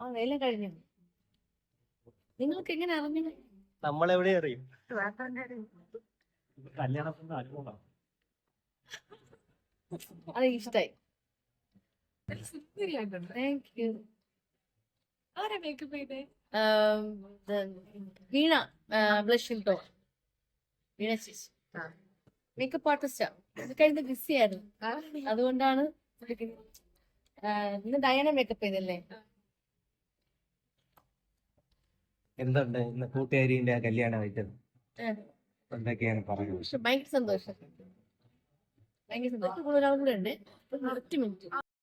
ആ എല്ലാം കഴിഞ്ഞു? നിങ്ങൾക്ക് എങ്ങനെ അറിഞ്ഞു? നമ്മളെവിടെ അറിയും? കല്യാണത്തിന്റെ അനുഭവം അത് ഇഷ്ടായി. വീണ ബ്ലഷിൽ ടോ വീണ ചേച്ചി. മേക്കപ്പ് ആർട്ടിസ്റ്റാ കഴിഞ്ഞ ബിസി ആയിരുന്നു. അതുകൊണ്ടാണ്. ഇന്ന് ഡയന മേക്കപ്പ് ചെയ്തല്ലേ? എന്തുണ്ട് ഇന്ന് കൂട്ടുകാരിന്റെ കല്യാണമായിട്ട്? ആ, എന്തൊക്കെയാണ് പറയുന്നത്? ഭയങ്കര സന്തോഷം. ഭയങ്കര സന്തോഷം. ഒരാളും കൂടെ ഉണ്ട്. ഒറ്റ മിനിറ്റ്